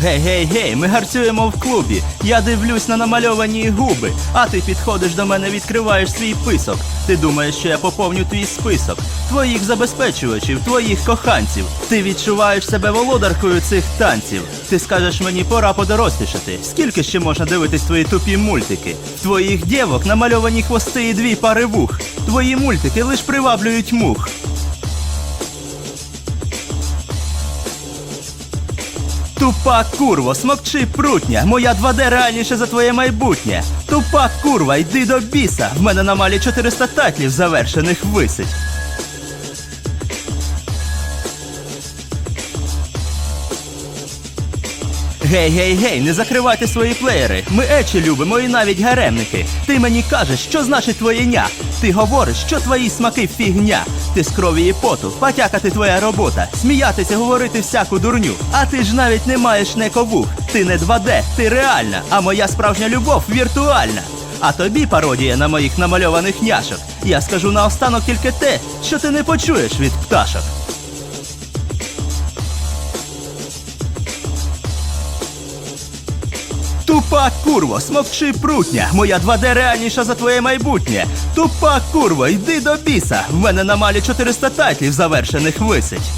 Гей, гей, гей, ми гарцюємо в клубі. Я дивлюсь на намальовані губи, а ти підходиш до мене, відкриваєш свій писок. Ти думаєш, що я поповню твій список, твоїх забезпечувачів, твоїх коханців. Ти відчуваєш себе володаркою цих танців. Ти скажеш мені, пора подорослішати. Скільки ще можна дивитись твої тупі мультики? Твоїх дівок намальовані хвости і дві пари вух. Твої мультики лиш приваблюють мух. Тупа курво, смокчи прутня, моя 2D реальніше за твоє майбутнє. Тупа курва, йди до біса. В мене на малі 400 татлів завершених висить. Гей, гей, гей, не закривайте свої плеєри. Ми ечі любимо і навіть гаремники. Ти мені кажеш, що значить твоє ня. Ти говориш, що твої смаки фігня. Ти з крові і поту, потякати твоя робота, сміятися, говорити всяку дурню. А ти ж навіть не маєш нековух. Ти не 2D, ти реальна, а моя справжня любов віртуальна. А тобі пародія на моїх намальованих няшок. Я скажу наостанок тільки те, що ти не почуєш від пташок. Тупа курво, смовчи прутня, моя 2D реальніша за твоє майбутнє. Тупа курво, йди до біса. В мене на малі 400 тайтлів завершених висить.